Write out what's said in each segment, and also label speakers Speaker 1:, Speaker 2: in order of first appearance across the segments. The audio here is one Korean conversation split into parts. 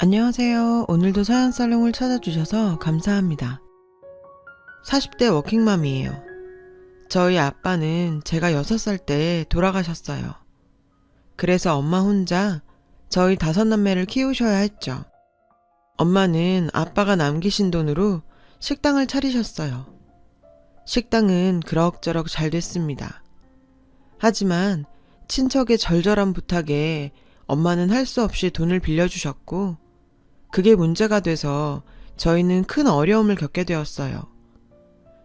Speaker 1: 안녕하세요. 오늘도 사연 살롱을 찾아주셔서 감사합니다. 40대 워킹맘이에요. 저희 아빠는 제가 6살 때 돌아가셨어요. 그래서 엄마 혼자 저희 다섯 남매를 키우셔야 했죠. 엄마는 아빠가 남기신 돈으로 식당을 차리셨어요. 식당은 그럭저럭 잘 됐습니다. 하지만 친척의 절절한 부탁에 엄마는 할 수 없이 돈을 빌려주셨고, 그게 문제가 돼서 저희는 큰 어려움을 겪게 되었어요.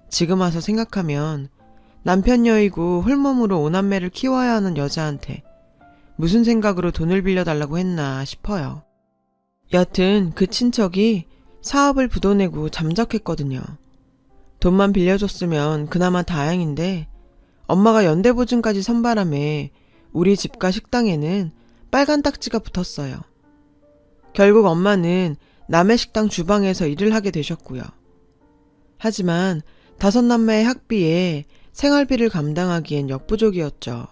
Speaker 1: 지금 와서 생각하면 남편 여이고 홀몸으로 오남매를 키워야 하는 여자한테 무슨 생각으로 돈을 빌려달라고 했나 싶어요. 여튼 그 친척이 사업을 부도내고 잠적했거든요. 돈만 빌려줬으면 그나마 다행인데 엄마가 연대보증까지 선바람에 우리 집과 식당에는 빨간 딱지가 붙었어요. 결국 엄마는 남의 식당 주방에서 일을 하게 되셨고요. 하지만 다섯 남매의 학비에 생활비를 감당하기엔 역부족이었죠.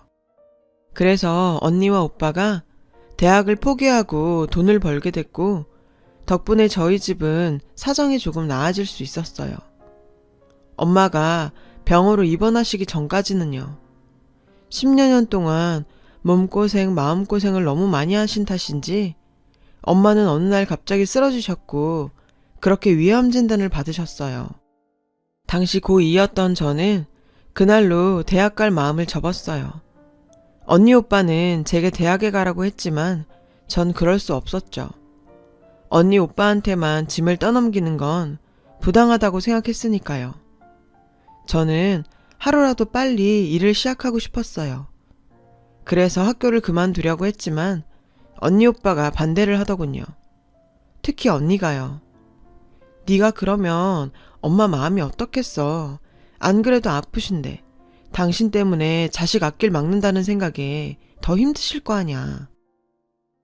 Speaker 1: 그래서 언니와 오빠가 대학을 포기하고 돈을 벌게 됐고, 덕분에 저희 집은 사정이 조금 나아질 수 있었어요. 엄마가 병으로 입원하시기 전까지는요. 10여년 동안 몸고생, 마음고생을 너무 많이 하신 탓인지 엄마는 어느 날 갑자기 쓰러지셨고 그렇게 위암 진단을 받으셨어요. 당시 고2였던 저는 그날로 대학 갈 마음을 접었어요. 언니 오빠는 제게 대학에 가라고 했지만 전 그럴 수 없었죠. 언니 오빠한테만 짐을 떠넘기는 건 부당하다고 생각했으니까요. 저는 하루라도 빨리 일을 시작하고 싶었어요. 그래서 학교를 그만두려고 했지만 언니 오빠가 반대를 하더군요. 특히 언니가요. 네가 그러면 엄마 마음이 어떻겠어. 안 그래도 아프신데 당신 때문에 자식 앞길 막는다는 생각에 더 힘드실 거 아냐.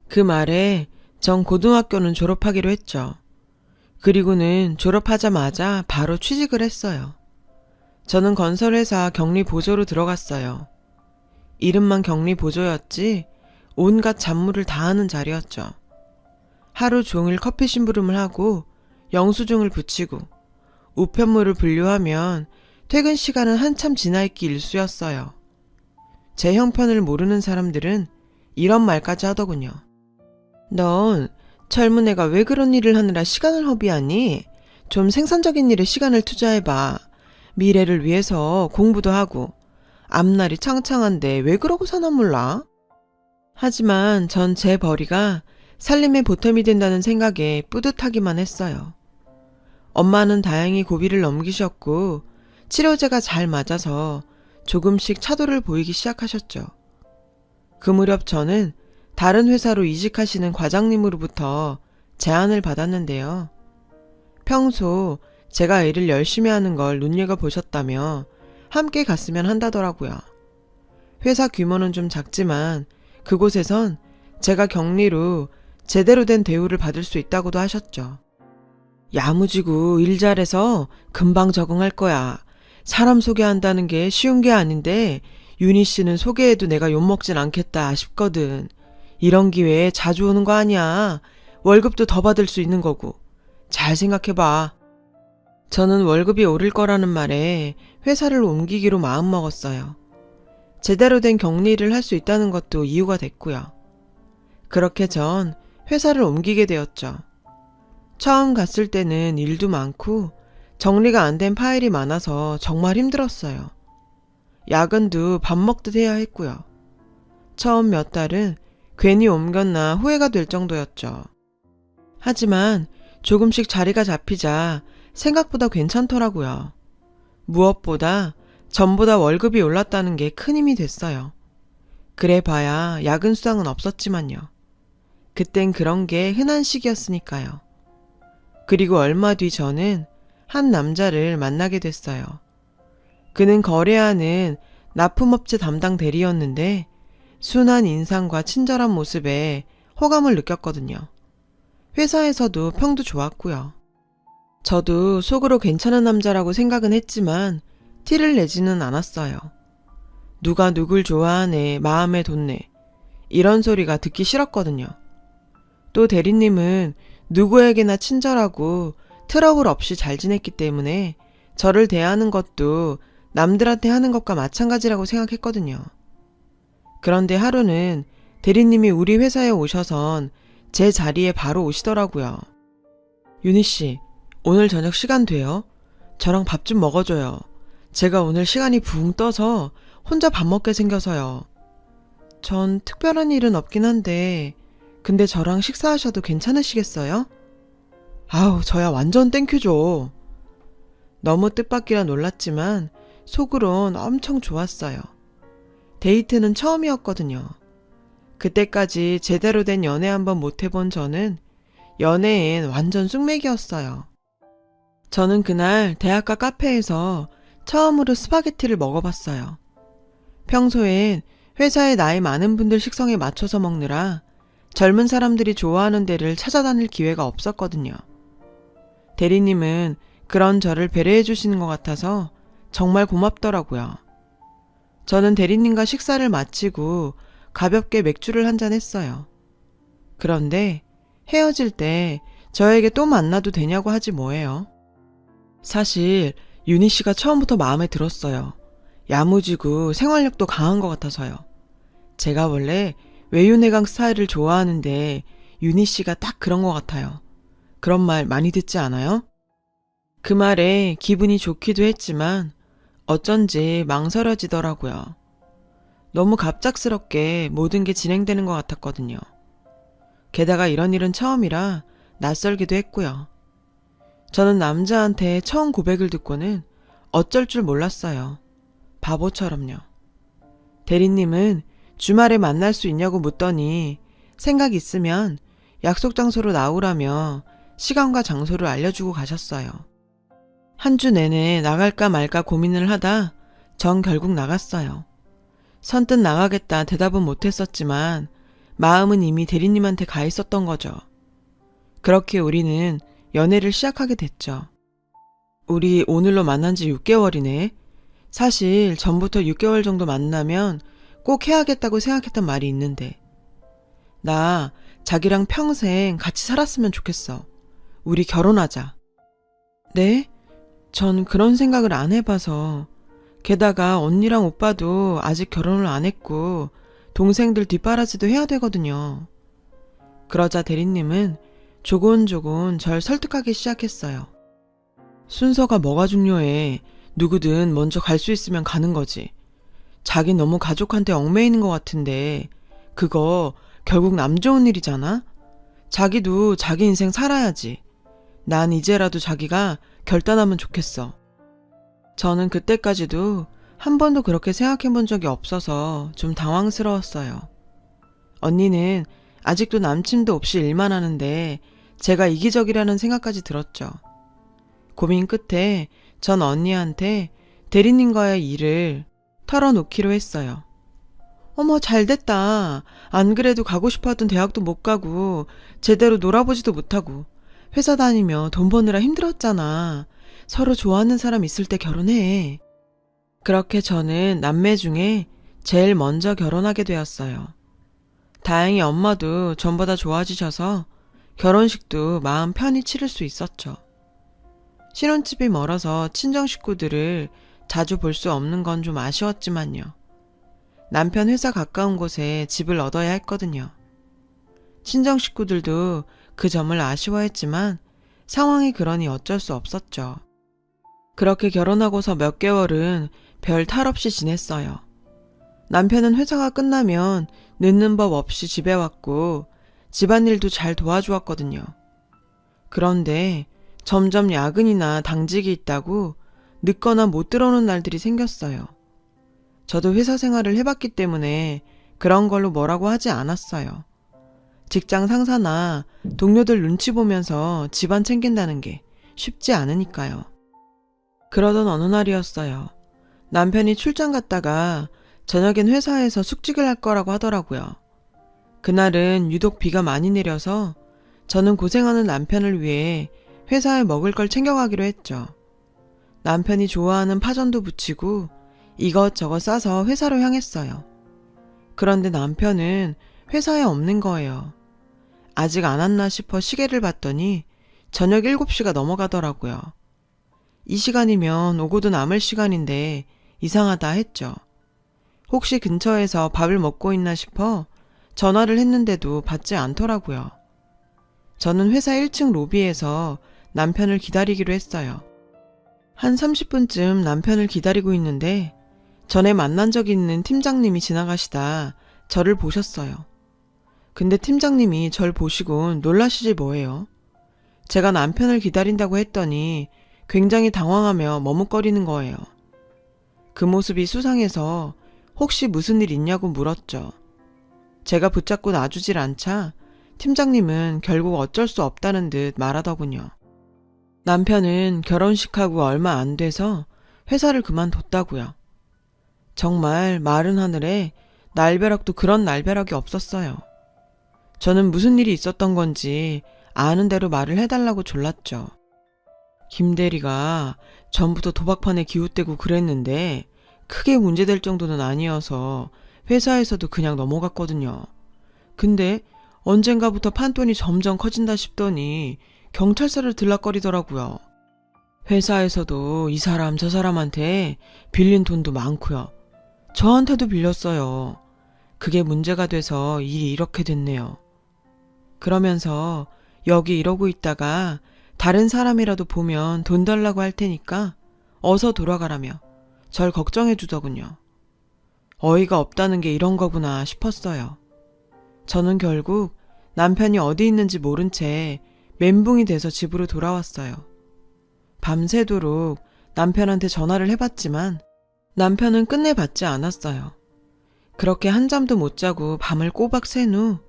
Speaker 1: 그 말에 전 고등학교는 졸업하기로 했죠. 그리고는 졸업하자마자 바로 취직을 했어요. 저는 건설회사 격리 보조로 들어갔어요. 이름만 격리 보조였지 온갖 잡무를 다 하는 자리였죠. 하루 종일 커피 심부름을 하고 영수증을 붙이고 우편물을 분류하면 퇴근 시간은 한참 지나 있기 일쑤였어요. 제 형편을 모르는 사람들은 이런 말까지 하더군요. 넌 젊은 애가 왜 그런 일을 하느라 시간을 허비하니? 좀 생산적인 일에 시간을 투자해봐. 미래를 위해서 공부도 하고 앞날이 창창한데 왜 그러고 사나 몰라? 하지만 전 제 벌이가 살림의 보탬이 된다는 생각에 뿌듯하기만 했어요. 엄마는 다행히 고비를 넘기셨고 치료제가 잘 맞아서 조금씩 차도를 보이기 시작하셨죠. 그 무렵 저는 다른 회사로 이직하시는 과장님으로부터 제안을 받았는데요. 평소 제가 일을 열심히 하는 걸 눈여겨 보셨다며 함께 갔으면 한다더라고요. 회사 규모는 좀 작지만 그곳에선 제가 격리로 제대로 된 대우를 받을 수 있다고도 하셨죠. 야무지고 일 잘해서 금방 적응할 거야. 사람 소개한다는 게 쉬운 게 아닌데 윤희 씨는 소개해도 내가 욕먹진 않겠다 싶거든. 이런 기회에 자주 오는 거 아니야. 월급도 더 받을 수 있는 거고. 잘 생각해봐. 저는 월급이 오를 거라는 말에 회사를 옮기기로 마음먹었어요. 제대로 된 격리를 할 수 있다는 것도 이유가 됐고요. 그렇게 전 회사를 옮기게 되었죠. 처음 갔을 때는 일도 많고 정리가 안 된 파일이 많아서 정말 힘들었어요. 야근도 밥 먹듯 해야 했고요. 처음 몇 달은 괜히 옮겼나 후회가 될 정도였죠. 하지만 조금씩 자리가 잡히자 생각보다 괜찮더라고요. 무엇보다 전보다 월급이 올랐다는 게 큰 힘이 됐어요. 그래 봐야 야근 수당은 없었지만요. 그땐 그런 게 흔한 시기였으니까요. 그리고 얼마 뒤 저는 한 남자를 만나게 됐어요. 그는 거래하는 납품업체 담당 대리였는데 순한 인상과 친절한 모습에 호감을 느꼈거든요. 회사에서도 평도 좋았고요. 저도 속으로 괜찮은 남자라고 생각은 했지만 티를 내지는 않았어요. 누가 누굴 좋아하네, 마음에 뒀네. 이런 소리가 듣기 싫었거든요. 또 대리님은 누구에게나 친절하고 트러블 없이 잘 지냈기 때문에 저를 대하는 것도 남들한테 하는 것과 마찬가지라고 생각했거든요. 그런데 하루는 대리님이 우리 회사에 오셔선 제 자리에 바로 오시더라고요. 유니 씨, 오늘 저녁 시간 돼요? 저랑 밥 좀 먹어줘요. 제가 오늘 시간이 붕 떠서 혼자 밥 먹게 생겨서요. 전 특별한 일은 없긴 한데, 근데 저랑 식사하셔도 괜찮으시겠어요? 아우, 저야 완전 땡큐죠. 너무 뜻밖이라 놀랐지만, 속으론 엄청 좋았어요. 데이트는 처음이었거든요. 그때까지 제대로 된 연애 한번 못 해본 저는 연애엔 완전 쑥맥이었어요. 저는 그날 대학가 카페에서 처음으로 스파게티를 먹어봤어요. 평소엔 회사에 나이 많은 분들 식성에 맞춰서 먹느라 젊은 사람들이 좋아하는 데를 찾아다닐 기회가 없었거든요. 대리님은 그런 저를 배려해 주시는 것 같아서 정말 고맙더라고요. 저는 대리님과 식사를 마치고 가볍게 맥주를 한 잔 했어요. 그런데 헤어질 때 저에게 또 만나도 되냐고 하지 뭐예요. 사실 유니 씨가 처음부터 마음에 들었어요. 야무지고 생활력도 강한 것 같아서요. 제가 원래 외유내강 스타일을 좋아하는데 유니 씨가 딱 그런 것 같아요. 그런 말 많이 듣지 않아요? 그 말에 기분이 좋기도 했지만 어쩐지 망설여지더라고요. 너무 갑작스럽게 모든 게 진행되는 것 같았거든요. 게다가 이런 일은 처음이라 낯설기도 했고요. 저는 남자한테 처음 고백을 듣고는 어쩔 줄 몰랐어요. 바보처럼요. 대리님은 주말에 만날 수 있냐고 묻더니 생각 있으면 약속 장소로 나오라며 시간과 장소를 알려주고 가셨어요. 한 주 내내 나갈까 말까 고민을 하다 전 결국 나갔어요. 선뜻 나가겠다 대답은 못했었지만 마음은 이미 대리님한테 가 있었던 거죠. 그렇게 우리는 연애를 시작하게 됐죠. 우리 오늘로 만난 지 6개월이네. 사실 전부터 6개월 정도 만나면 꼭 해야겠다고 생각했던 말이 있는데. 나 자기랑 평생 같이 살았으면 좋겠어. 우리 결혼하자. 네? 전 그런 생각을 안 해봐서. 게다가 언니랑 오빠도 아직 결혼을 안 했고, 동생들 뒷바라지도 해야 되거든요. 그러자 대리님은 조곤조곤 절 설득하기 시작했어요. 순서가 뭐가 중요해. 누구든 먼저 갈 수 있으면 가는 거지. 자기 너무 가족한테 얽매이는 것 같은데, 그거 결국 남 좋은 일이잖아? 자기도 자기 인생 살아야지. 난 이제라도 자기가 결단하면 좋겠어. 저는 그때까지도 한 번도 그렇게 생각해 본 적이 없어서 좀 당황스러웠어요. 언니는 아직도 남친도 없이 일만 하는데 제가 이기적이라는 생각까지 들었죠. 고민 끝에 전 언니한테 대리님과의 일을 털어놓기로 했어요. 어머, 잘 됐다. 안 그래도 가고 싶어 하던 대학도 못 가고, 제대로 놀아보지도 못하고, 회사 다니며 돈 버느라 힘들었잖아. 서로 좋아하는 사람 있을 때 결혼해. 그렇게 저는 남매 중에 제일 먼저 결혼하게 되었어요. 다행히 엄마도 전보다 좋아지셔서 결혼식도 마음 편히 치를 수 있었죠. 신혼집이 멀어서 친정 식구들을 자주 볼 수 없는 건 좀 아쉬웠지만요. 남편 회사 가까운 곳에 집을 얻어야 했거든요. 친정 식구들도 그 점을 아쉬워했지만 상황이 그러니 어쩔 수 없었죠. 그렇게 결혼하고서 몇 개월은 별 탈 없이 지냈어요. 남편은 회사가 끝나면 늦는 법 없이 집에 왔고 집안일도 잘 도와주었거든요. 그런데 점점 야근이나 당직이 있다고 늦거나 못 들어오는 날들이 생겼어요. 저도 회사 생활을 해봤기 때문에 그런 걸로 뭐라고 하지 않았어요. 직장 상사나 동료들 눈치 보면서 집안 챙긴다는 게 쉽지 않으니까요. 그러던 어느 날이었어요. 남편이 출장 갔다가 저녁엔 회사에서 숙직을 할 거라고 하더라고요. 그날은 유독 비가 많이 내려서 저는 고생하는 남편을 위해 회사에 먹을 걸 챙겨가기로 했죠. 남편이 좋아하는 파전도 부치고 이것저것 싸서 회사로 향했어요. 그런데 남편은 회사에 없는 거예요. 아직 안 왔나 싶어 시계를 봤더니 저녁 7시가 넘어가더라고요. 이 시간이면 오고도 남을 시간인데 이상하다 했죠. 혹시 근처에서 밥을 먹고 있나 싶어 전화를 했는데도 받지 않더라고요. 저는 회사 1층 로비에서 남편을 기다리기로 했어요. 한 30분쯤 남편을 기다리고 있는데 전에 만난 적 있는 팀장님이 지나가시다 저를 보셨어요. 근데 팀장님이 절 보시곤 놀라시지 뭐예요. 제가 남편을 기다린다고 했더니 굉장히 당황하며 머뭇거리는 거예요. 그 모습이 수상해서 혹시 무슨 일 있냐고 물었죠. 제가 붙잡고 놔주질 않자 팀장님은 결국 어쩔 수 없다는 듯 말하더군요. 남편은 결혼식하고 얼마 안 돼서 회사를 그만뒀다고요. 정말 마른 하늘에 날벼락도 그런 날벼락이 없었어요. 저는 무슨 일이 있었던 건지 아는 대로 말을 해달라고 졸랐죠. 김 대리가 전부터 도박판에 기웃대고 그랬는데 크게 문제될 정도는 아니어서 회사에서도 그냥 넘어갔거든요. 근데 언젠가부터 판돈이 점점 커진다 싶더니 경찰서를 들락거리더라고요. 회사에서도 이 사람 저 사람한테 빌린 돈도 많고요. 저한테도 빌렸어요. 그게 문제가 돼서 일이 이렇게 됐네요. 그러면서 여기 이러고 있다가 다른 사람이라도 보면 돈 달라고 할 테니까 어서 돌아가라며 절 걱정해 주더군요. 어이가 없다는 게 이런 거구나 싶었어요. 저는 결국 남편이 어디 있는지 모른 채 멘붕이 돼서 집으로 돌아왔어요. 밤새도록 남편한테 전화를 해봤지만 남편은 끝내 받지 않았어요. 그렇게 한 잠도 못 자고 밤을 꼬박 샌 후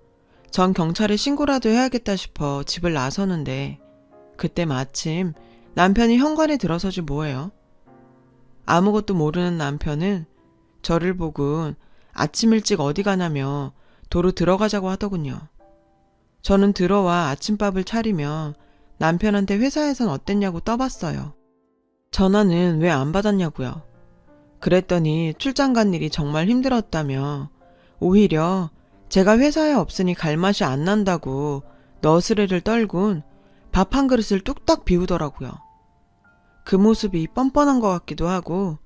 Speaker 1: 전 경찰에 신고라도 해야겠다 싶어 집을 나서는데 그때 마침 남편이 현관에 들어서지 뭐예요. 아무것도 모르는 남편은 저를 보고 아침 일찍 어디 가냐며 도로 들어가자고 하더군요. 저는 들어와 아침밥을 차리며 남편한테 회사에선 어땠냐고 떠봤어요. 전화는 왜 안 받았냐고요. 그랬더니 출장 간 일이 정말 힘들었다며 오히려 제가 회사에 없으니 갈 맛이 안 난다고 너스레를 떨군 밥 한 그릇을 뚝딱 비우더라고요. 그 모습이 뻔뻔한 것 같기도 하고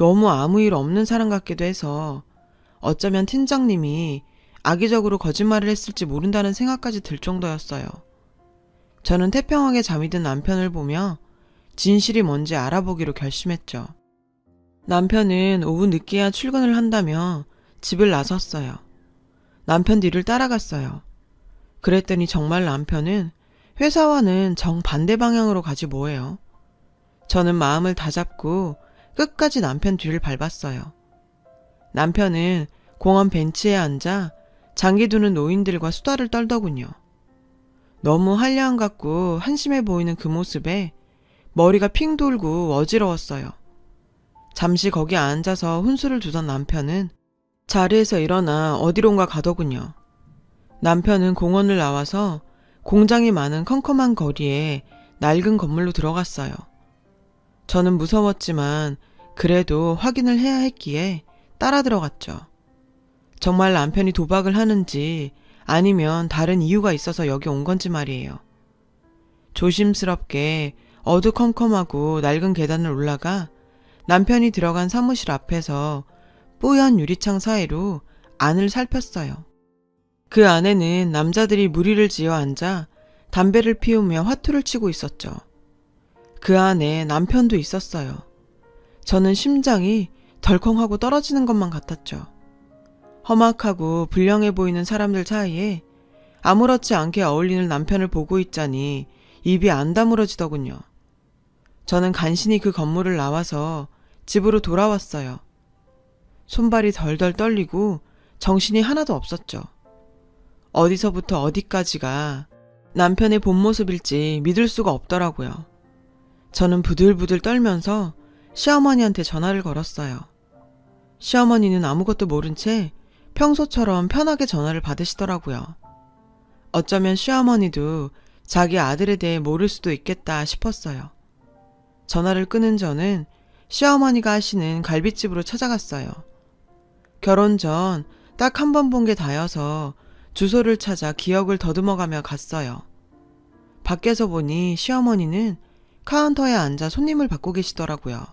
Speaker 1: 너무 아무 일 없는 사람 같기도 해서 어쩌면 팀장님이 악의적으로 거짓말을 했을지 모른다는 생각까지 들 정도였어요. 저는 태평하게 잠이 든 남편을 보며 진실이 뭔지 알아보기로 결심했죠. 남편은 오후 늦게야 출근을 한다며 집을 나섰어요. 남편 뒤를 따라갔어요. 그랬더니 정말 남편은 회사와는 정반대 방향으로 가지 뭐예요. 저는 마음을 다잡고 끝까지 남편 뒤를 밟았어요. 남편은 공원 벤치에 앉아 장기 두는 노인들과 수다를 떨더군요. 너무 한량 같고 한심해 보이는 그 모습에 머리가 핑 돌고 어지러웠어요. 잠시 거기 앉아서 훈수를 두던 남편은 자리에서 일어나 어디론가 가더군요. 남편은 공원을 나와서 공장이 많은 컴컴한 거리에 낡은 건물로 들어갔어요. 저는 무서웠지만 그래도 확인을 해야 했기에 따라 들어갔죠. 정말 남편이 도박을 하는지 아니면 다른 이유가 있어서 여기 온 건지 말이에요. 조심스럽게 어두컴컴하고 낡은 계단을 올라가 남편이 들어간 사무실 앞에서 뽀얀 유리창 사이로 안을 살폈어요. 그 안에는 남자들이 무리를 지어 앉아 담배를 피우며 화투를 치고 있었죠. 그 안에 남편도 있었어요. 저는 심장이 덜컹하고 떨어지는 것만 같았죠. 험악하고 불량해 보이는 사람들 사이에 아무렇지 않게 어울리는 남편을 보고 있자니 입이 안 다물어지더군요. 저는 간신히 그 건물을 나와서 집으로 돌아왔어요. 손발이 덜덜 떨리고 정신이 하나도 없었죠. 어디서부터 어디까지가 남편의 본 모습일지 믿을 수가 없더라고요. 저는 부들부들 떨면서 시어머니한테 전화를 걸었어요. 시어머니는 아무것도 모른 채 평소처럼 편하게 전화를 받으시더라고요. 어쩌면 시어머니도 자기 아들에 대해 모를 수도 있겠다 싶었어요. 전화를 끊은 저는 시어머니가 하시는 갈비집으로 찾아갔어요. 결혼 전 딱 한 번 본 게 다여서 주소를 찾아 기억을 더듬어가며 갔어요. 밖에서 보니 시어머니는 카운터에 앉아 손님을 받고 계시더라고요.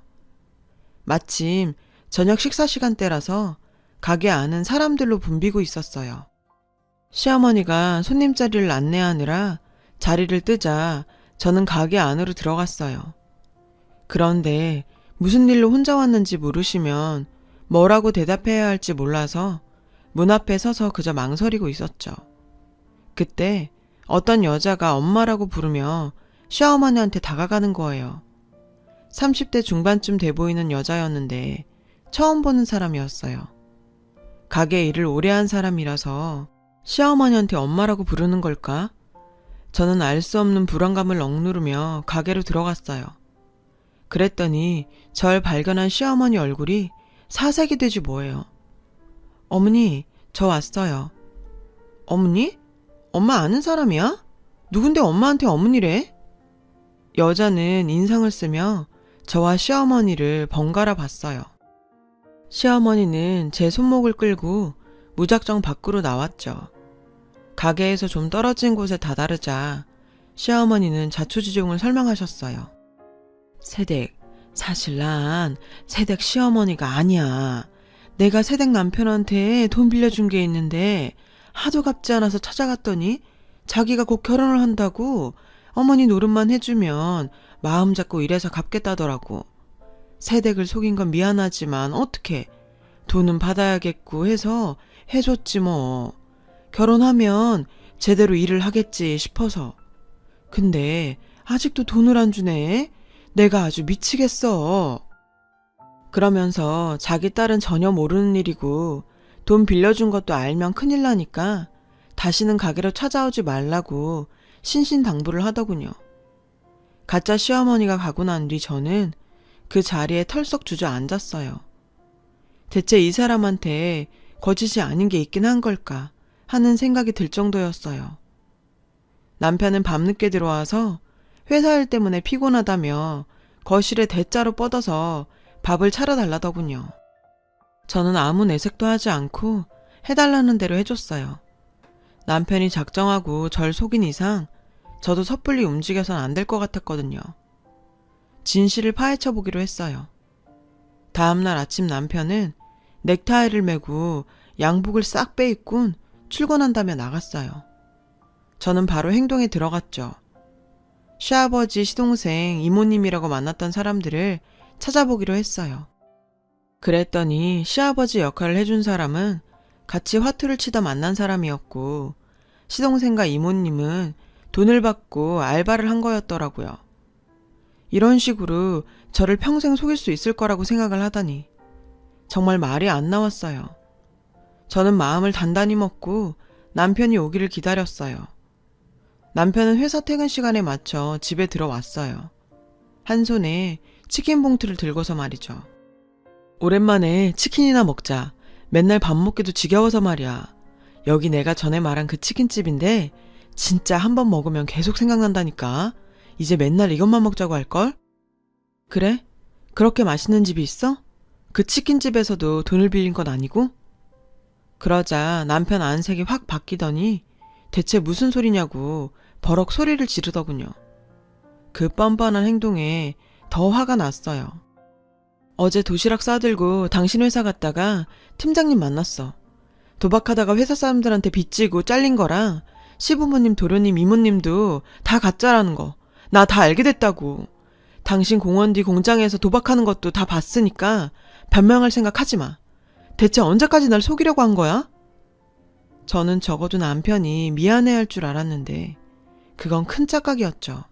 Speaker 1: 마침 저녁 식사 시간대라서 가게 안은 사람들로 붐비고 있었어요. 시어머니가 손님 자리를 안내하느라 자리를 뜨자 저는 가게 안으로 들어갔어요. 그런데 무슨 일로 혼자 왔는지 물으시면 뭐라고 대답해야 할지 몰라서 문 앞에 서서 그저 망설이고 있었죠. 그때 어떤 여자가 엄마라고 부르며 시어머니한테 다가가는 거예요. 30대 중반쯤 돼 보이는 여자였는데 처음 보는 사람이었어요. 가게 일을 오래 한 사람이라서 시어머니한테 엄마라고 부르는 걸까? 저는 알 수 없는 불안감을 억누르며 가게로 들어갔어요. 그랬더니 절 발견한 시어머니 얼굴이 사색이 되지 뭐예요. 어머니, 저 왔어요. 어머니? 엄마 아는 사람이야? 누군데 엄마한테 어머니래? 여자는 인상을 쓰며 저와 시어머니를 번갈아 봤어요. 시어머니는 제 손목을 끌고 무작정 밖으로 나왔죠. 가게에서 좀 떨어진 곳에 다다르자 시어머니는 자초지종을 설명하셨어요. 세댁, 사실 난 세댁 시어머니가 아니야. 내가 세댁 남편한테 돈 빌려준 게 있는데 하도 갚지 않아서 찾아갔더니 자기가 곧 결혼을 한다고 어머니 노릇만 해주면 마음 잡고 이래서 갚겠다더라고. 세댁을 속인 건 미안하지만 어떻게 돈은 받아야겠고 해서 해줬지 뭐. 결혼하면 제대로 일을 하겠지 싶어서. 근데 아직도 돈을 안 주네. 내가 아주 미치겠어. 그러면서 자기 딸은 전혀 모르는 일이고 돈 빌려준 것도 알면 큰일 나니까 다시는 가게로 찾아오지 말라고 신신당부를 하더군요. 가짜 시어머니가 가고 난 뒤 저는 그 자리에 털썩 주저앉았어요. 대체 이 사람한테 거짓이 아닌 게 있긴 한 걸까 하는 생각이 들 정도였어요. 남편은 밤늦게 들어와서 회사 일 때문에 피곤하다며 거실에 대자로 뻗어서 밥을 차려달라더군요. 저는 아무 내색도 하지 않고 해달라는 대로 해줬어요. 남편이 작정하고 절 속인 이상 저도 섣불리 움직여선 안 될 것 같았거든요. 진실을 파헤쳐 보기로 했어요. 다음날 아침 남편은 넥타이를 메고 양복을 싹 빼입곤 출근한다며 나갔어요. 저는 바로 행동에 들어갔죠. 시아버지, 시동생, 이모님이라고 만났던 사람들을 찾아보기로 했어요. 그랬더니 시아버지 역할을 해준 사람은 같이 화투를 치다 만난 사람이었고, 시동생과 이모님은 돈을 받고 알바를 한 거였더라고요. 이런 식으로 저를 평생 속일 수 있을 거라고 생각을 하다니. 정말 말이 안 나왔어요. 저는 마음을 단단히 먹고 남편이 오기를 기다렸어요. 남편은 회사 퇴근 시간에 맞춰 집에 들어왔어요. 한 손에 치킨 봉투를 들고서 말이죠. 오랜만에 치킨이나 먹자. 맨날 밥 먹기도 지겨워서 말이야. 여기 내가 전에 말한 그 치킨집인데 진짜 한 번 먹으면 계속 생각난다니까. 이제 맨날 이것만 먹자고 할걸? 그래? 그렇게 맛있는 집이 있어? 그 치킨집에서도 돈을 빌린 건 아니고? 그러자 남편 안색이 확 바뀌더니 대체 무슨 소리냐고 버럭 소리를 지르더군요. 그 뻔뻔한 행동에 더 화가 났어요. 어제 도시락 싸들고 당신 회사 갔다가 팀장님 만났어. 도박하다가 회사 사람들한테 빚지고 잘린 거랑 시부모님, 도련님, 이모님도 다 가짜라는 거. 나 다 알게 됐다고. 당신 공원 뒤 공장에서 도박하는 것도 다 봤으니까 변명할 생각 하지 마. 대체 언제까지 날 속이려고 한 거야? 저는 적어도 남편이 미안해 할 줄 알았는데, 그건 큰 착각이었죠.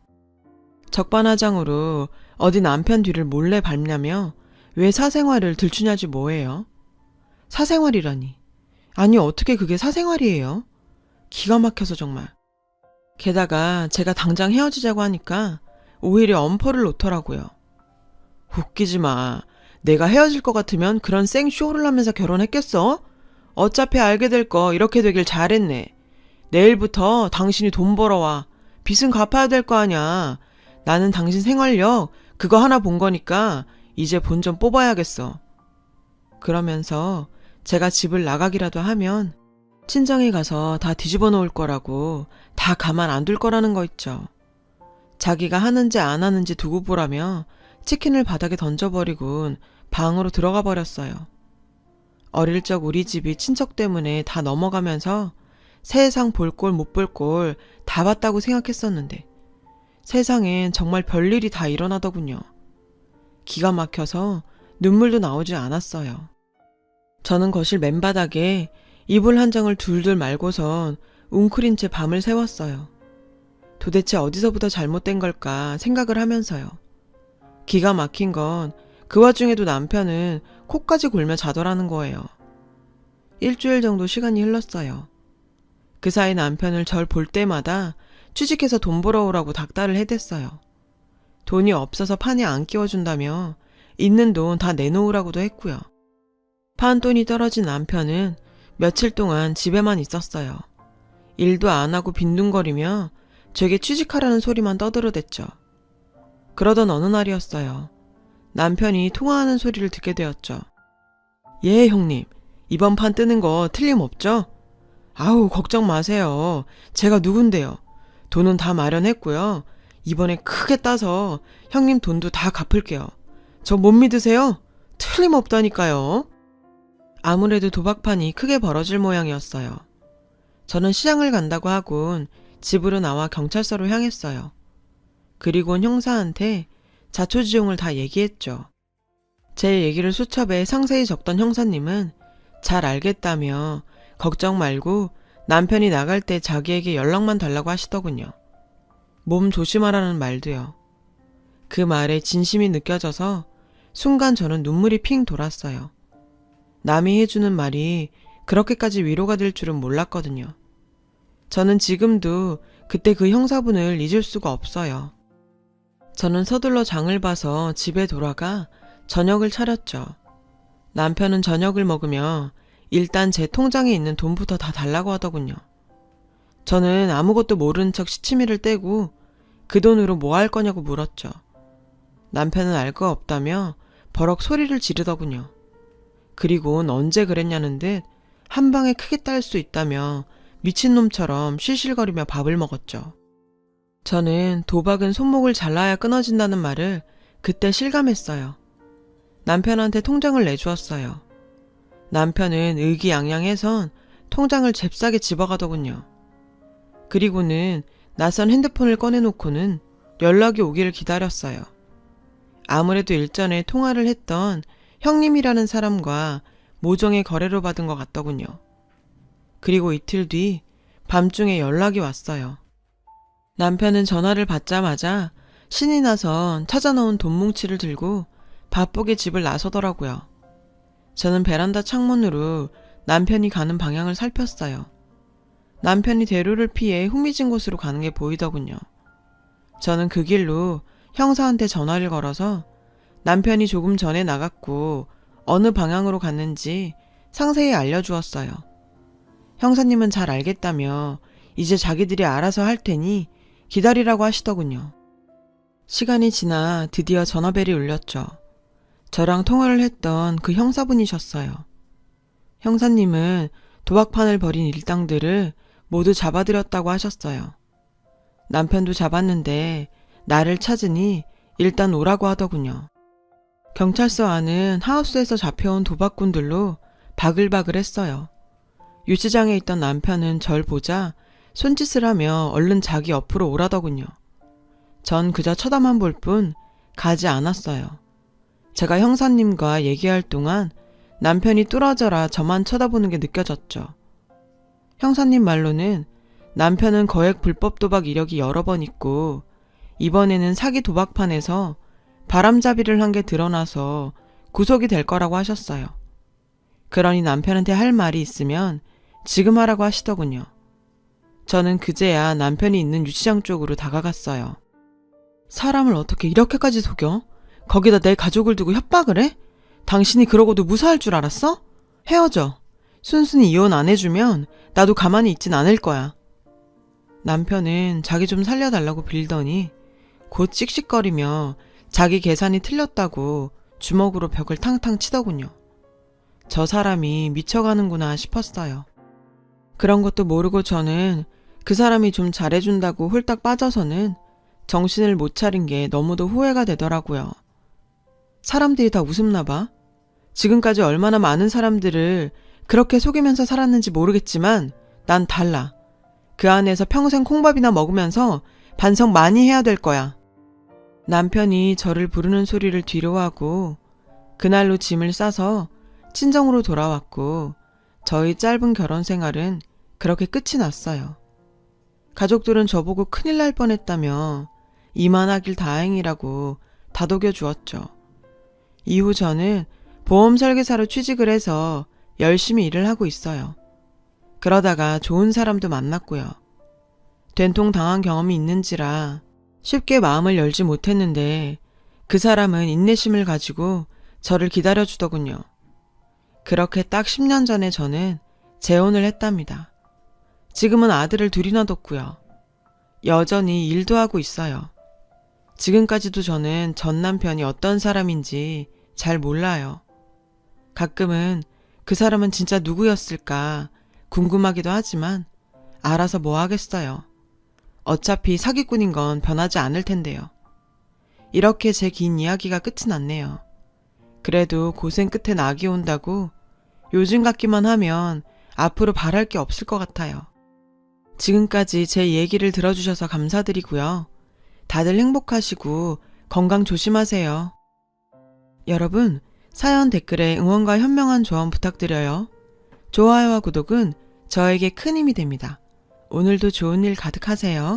Speaker 1: 적반하장으로 어디 남편 뒤를 몰래 밟냐며 왜 사생활을 들추냐지 뭐예요? 사생활이라니. 아니, 어떻게 그게 사생활이에요? 기가 막혀서 정말. 게다가 제가 당장 헤어지자고 하니까 오히려 엄포를 놓더라고요. 웃기지 마. 내가 헤어질 것 같으면 그런 생 쇼를 하면서 결혼했겠어? 어차피 알게 될 거 이렇게 되길 잘했네. 내일부터 당신이 돈 벌어와. 빚은 갚아야 될 거 아냐. 나는 당신 생활력 그거 하나 본 거니까 이제 본좀 뽑아야겠어. 그러면서 제가 집을 나가기라도 하면 친정에 가서 다 뒤집어 놓을 거라고 다 가만 안 둘 거라는 거 있죠. 자기가 하는지 안 하는지 두고 보라며 치킨을 바닥에 던져버리곤 방으로 들어가 버렸어요. 어릴 적 우리 집이 친척 때문에 다 넘어가면서 세상 볼 꼴 못 볼 꼴 다 봤다고 생각했었는데 세상엔 정말 별일이 다 일어나더군요. 기가 막혀서 눈물도 나오지 않았어요. 저는 거실 맨바닥에 이불 한 장을 둘둘 말고선 웅크린 채 밤을 새웠어요. 도대체 어디서부터 잘못된 걸까 생각을 하면서요. 기가 막힌 건 그 와중에도 남편은 코까지 골며 자더라는 거예요. 일주일 정도 시간이 흘렀어요. 그 사이 남편을 절 볼 때마다 취직해서 돈 벌어오라고 닥달을 해댔어요. 돈이 없어서 판에 안 끼워준다며 있는 돈 다 내놓으라고도 했고요. 판돈이 떨어진 남편은 며칠 동안 집에만 있었어요. 일도 안 하고 빈둥거리며 제게 취직하라는 소리만 떠들어댔죠. 그러던 어느 날이었어요. 남편이 통화하는 소리를 듣게 되었죠. 예, 형님. 이번 판 뜨는 거 틀림없죠? 아우, 걱정 마세요. 제가 누군데요. 돈은 다 마련했고요. 이번에 크게 따서 형님 돈도 다 갚을게요. 저 못 믿으세요? 틀림없다니까요. 아무래도 도박판이 크게 벌어질 모양이었어요. 저는 시장을 간다고 하곤 집으로 나와 경찰서로 향했어요. 그리곤 형사한테 자초지종을 다 얘기했죠. 제 얘기를 수첩에 상세히 적던 형사님은 잘 알겠다며 걱정 말고 남편이 나갈 때 자기에게 연락만 달라고 하시더군요. 몸 조심하라는 말도요. 그 말에 진심이 느껴져서 순간 저는 눈물이 핑 돌았어요. 남이 해주는 말이 그렇게까지 위로가 될 줄은 몰랐거든요. 저는 지금도 그때 그 형사분을 잊을 수가 없어요. 저는 서둘러 장을 봐서 집에 돌아가 저녁을 차렸죠. 남편은 저녁을 먹으며 일단 제 통장에 있는 돈부터 다 달라고 하더군요. 저는 아무것도 모르는 척 시치미를 떼고 그 돈으로 뭐 할 거냐고 물었죠. 남편은 알 거 없다며 버럭 소리를 지르더군요. 그리곤 언제 그랬냐는 듯 한 방에 크게 딸 수 있다며 미친놈처럼 실실거리며 밥을 먹었죠. 저는 도박은 손목을 잘라야 끊어진다는 말을 그때 실감했어요. 남편한테 통장을 내주었어요. 남편은 의기양양해선 통장을 잽싸게 집어가더군요. 그리고는 낯선 핸드폰을 꺼내놓고는 연락이 오기를 기다렸어요. 아무래도 일전에 통화를 했던 형님이라는 사람과 모종의 거래로 받은 것 같더군요. 그리고 이틀 뒤 밤중에 연락이 왔어요. 남편은 전화를 받자마자 신이 나선 찾아놓은 돈 뭉치를 들고 바쁘게 집을 나서더라고요. 저는 베란다 창문으로 남편이 가는 방향을 살폈어요. 남편이 대로를 피해 흥미진 곳으로 가는 게 보이더군요. 저는 그 길로 형사한테 전화를 걸어서 남편이 조금 전에 나갔고 어느 방향으로 갔는지 상세히 알려주었어요. 형사님은 잘 알겠다며 이제 자기들이 알아서 할 테니 기다리라고 하시더군요. 시간이 지나 드디어 전화벨이 울렸죠. 저랑 통화를 했던 그 형사분이셨어요. 형사님은 도박판을 벌인 일당들을 모두 잡아들였다고 하셨어요. 남편도 잡았는데 나를 찾으니 일단 오라고 하더군요. 경찰서 안은 하우스에서 잡혀온 도박꾼들로 바글바글 했어요. 유치장에 있던 남편은 절 보자 손짓을 하며 얼른 자기 옆으로 오라더군요. 전 그저 쳐다만 볼 뿐 가지 않았어요. 제가 형사님과 얘기할 동안 남편이 뚫어져라 저만 쳐다보는 게 느껴졌죠. 형사님 말로는 남편은 거액 불법 도박 이력이 여러 번 있고 이번에는 사기 도박판에서 바람잡이를 한 게 드러나서 구속이 될 거라고 하셨어요. 그러니 남편한테 할 말이 있으면 지금 하라고 하시더군요. 저는 그제야 남편이 있는 유치장 쪽으로 다가갔어요. 사람을 어떻게 이렇게까지 속여? 거기다 내 가족을 두고 협박을 해? 당신이 그러고도 무사할 줄 알았어? 헤어져. 순순히 이혼 안 해주면 나도 가만히 있진 않을 거야. 남편은 자기 좀 살려달라고 빌더니 곧 씩씩거리며 자기 계산이 틀렸다고 주먹으로 벽을 탕탕 치더군요. 저 사람이 미쳐가는구나 싶었어요. 그런 것도 모르고 저는 그 사람이 좀 잘해준다고 홀딱 빠져서는 정신을 못 차린 게 너무도 후회가 되더라고요. 사람들이 다 웃음나 봐. 지금까지 얼마나 많은 사람들을 그렇게 속이면서 살았는지 모르겠지만 난 달라. 그 안에서 평생 콩밥이나 먹으면서 반성 많이 해야 될 거야. 남편이 저를 부르는 소리를 뒤로 하고 그날로 짐을 싸서 친정으로 돌아왔고 저희 짧은 결혼 생활은 그렇게 끝이 났어요. 가족들은 저보고 큰일 날 뻔했다며 이만하길 다행이라고 다독여 주었죠. 이후 저는 보험 설계사로 취직을 해서 열심히 일을 하고 있어요. 그러다가 좋은 사람도 만났고요. 된통 당한 경험이 있는지라 쉽게 마음을 열지 못했는데 그 사람은 인내심을 가지고 저를 기다려주더군요. 그렇게 딱 10년 전에 저는 재혼을 했답니다. 지금은 아들을 둘이나 뒀고요. 여전히 일도 하고 있어요. 지금까지도 저는 전 남편이 어떤 사람인지 잘 몰라요. 가끔은 그 사람은 진짜 누구였을까 궁금하기도 하지만 알아서 뭐 하겠어요. 어차피 사기꾼인 건 변하지 않을 텐데요. 이렇게 제 긴 이야기가 끝이 났네요. 그래도 고생 끝에 낙이 온다고 요즘 같기만 하면 앞으로 바랄 게 없을 것 같아요. 지금까지 제 얘기를 들어주셔서 감사드리고요. 다들 행복하시고 건강 조심하세요. 여러분, 사연 댓글에 응원과 현명한 조언 부탁드려요. 좋아요와 구독은 저에게 큰 힘이 됩니다. 오늘도 좋은 일 가득하세요.